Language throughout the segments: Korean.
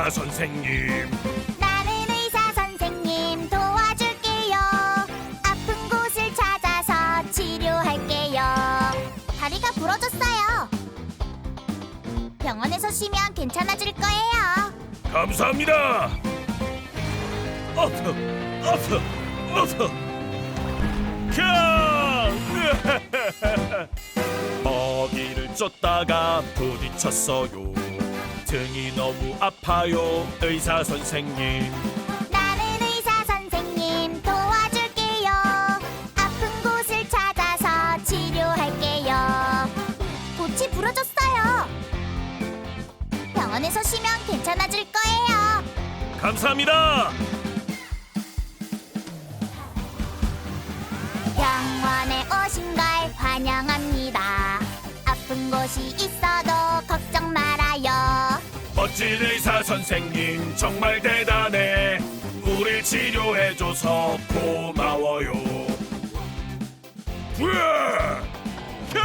의사 선생님. 나는 의사 선생님 도와줄게요. 아픈 곳을 찾아서 치료할게요. 다리가 부러졌어요. 병원에서 쉬면 괜찮아질 거예요. 감사합니다. 어서, 어서, 어서. 캬! 먹이를 쫓다가 부딪혔어요. 등이 너무 아파요, 의사 선생님. 나는 의사 선생님 도와줄게요. 아픈 곳을 찾아서 치료할게요. 꽃이 부러졌어요. 병원에서 쉬면 괜찮아질 거예요. 감사합니다. 병원에 오신 걸 환영합니다. 아픈 곳이 말아요. 멋진 의사 선생님 정말 대단해. 우리 치료해줘서 고마워요. 으아! 캬!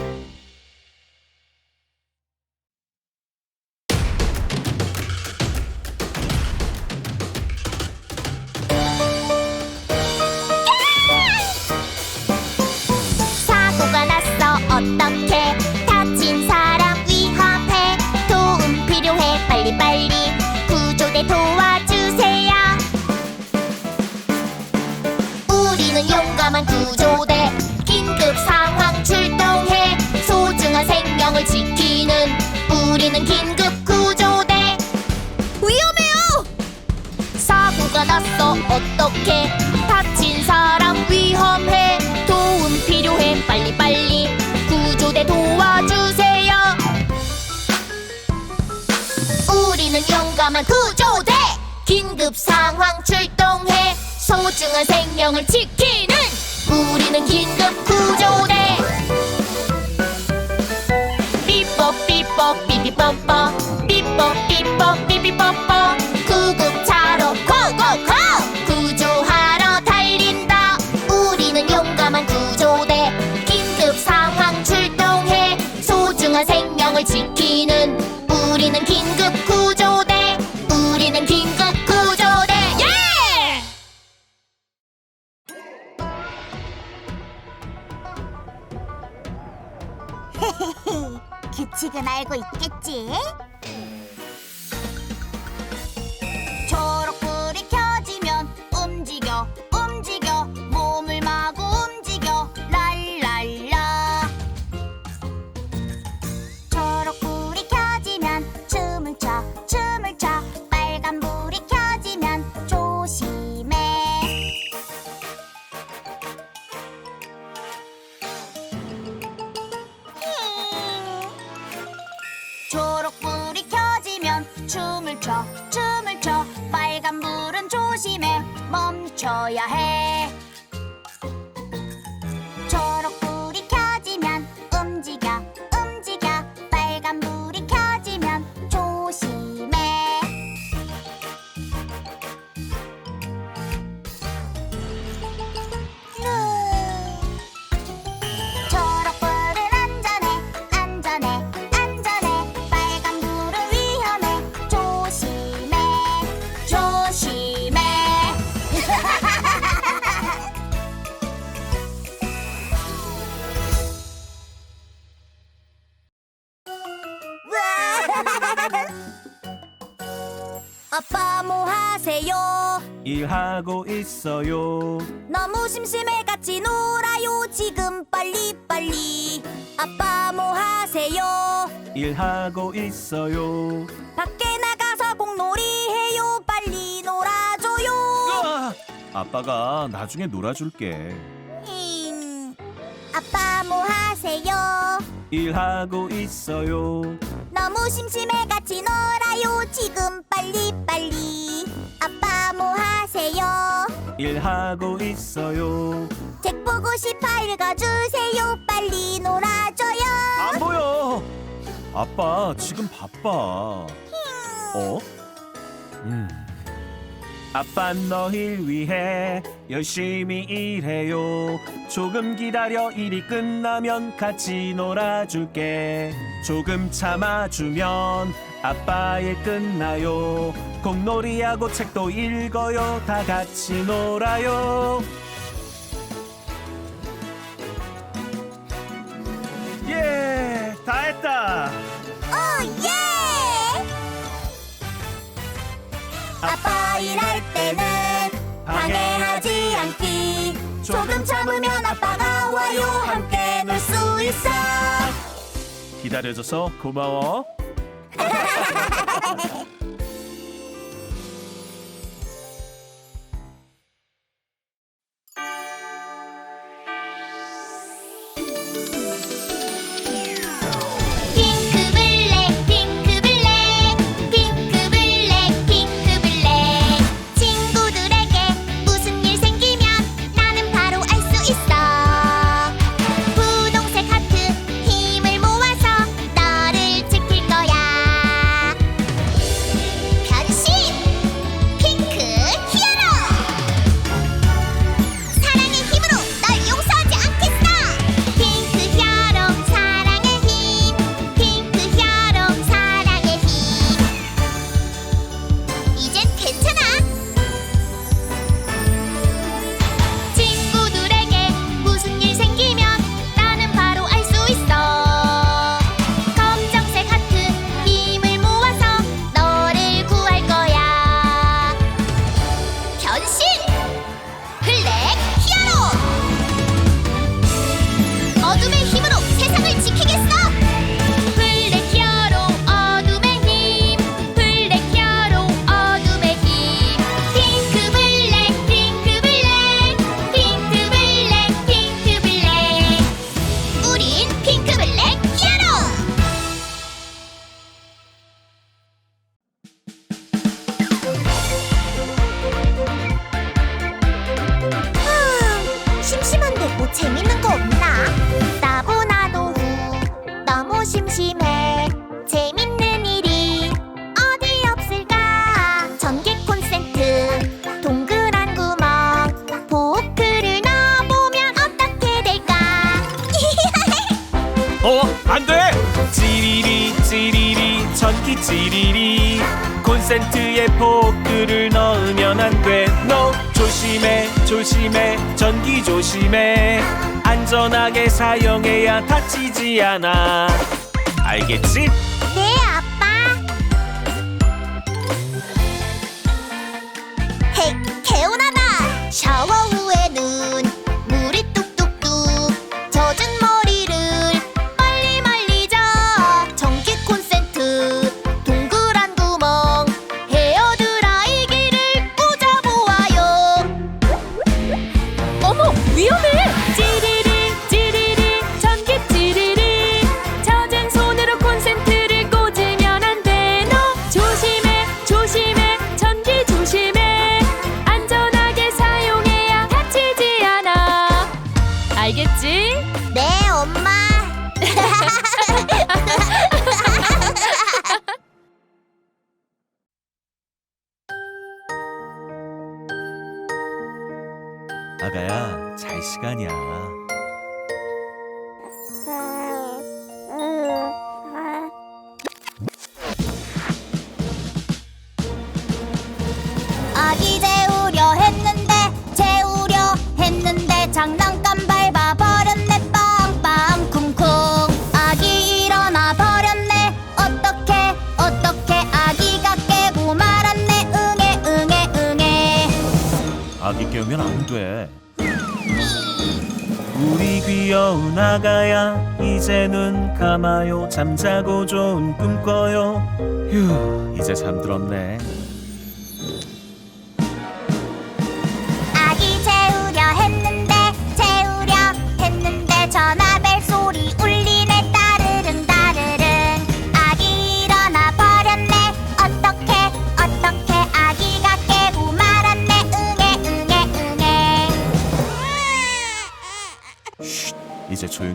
우리는 긴급 구조대. 위험해요! 사고가 났어 어떡해. 다친 사람 위험해. 도움 필요해 빨리빨리. 구조대 도와주세요. 우리는 용감한 구조대. 긴급 상황 출동해. 소중한 생명을 지키는. 우리는 긴급 구조대 규칙은 알고 있겠지? 아빠 뭐 하세요? 일하고 있어요. 너무 심심해 같이 놀아요 지금 빨리 빨리 아빠 뭐 하세요 일하고 있어요. 밖에 나가서 공놀이 해요 빨리 놀아줘요 아! 아빠가 나중에 놀아줄게. 힝. 아빠 뭐 하세요 일하고 있어요. 너무 심심해 같이 놀아요 지금 빨리 빨리 아빠 뭐 하세요 일하고 있어요. 책 보고 싶어 읽어주세요 빨리 놀아줘요 안 보여. 아빠 지금 바빠. 어? 음. 아빠 너희 위해 열심히 일해요. 조금 기다려 일이 끝나면 같이 놀아줄게. 조금 참아주면 아빠 일 끝나요. 공놀이하고 책도 읽어요. 다 같이 놀아요. 예, 다 했다. 아빠 일할 때는 방해하지 않기. 조금 참으면 아빠가 와요. 함께 놀 수 있어. 기다려줘서 고마워. 뭐 재밌는 거 없나? 나보나도 후 너무 심심해 재밌는 일이 어디 없을까 전기 콘센트 동그란 구멍 포크를 넣어보면 어떻게 될까 어, 안 돼! 찌리리, 찌리리, 전기 찌리리. 콘센트에 포크를 넣으면 안 돼. 너 조심해, 조심해, 전기 조심해. 안전하게 사용해야 다치지 않아. 알겠지? 알겠지? 네 엄마 아가야, 잘 시간이야. 아기 재우려 했는데 재우려 했는데 장난감 깨우면 안 돼. 우리 귀여운 아가야, 이제 눈 감아요. 잠자고 좋은 꿈 꿔요. 휴, 이제 잠들었네.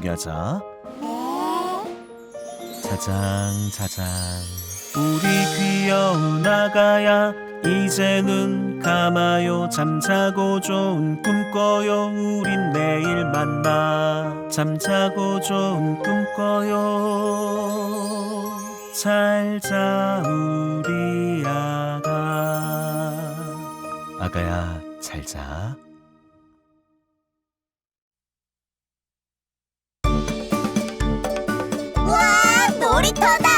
여자. 자장 자장 우리 귀여운 아가야 이제는 감아요. 잠자고 좋은 꿈 꿔요. 우린 내일 만나. 잠자고 좋은 꿈 꿔요. 잘자 우리 아가. 아가야 잘자. トだ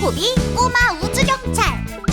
코비 꼬마 우주경찰.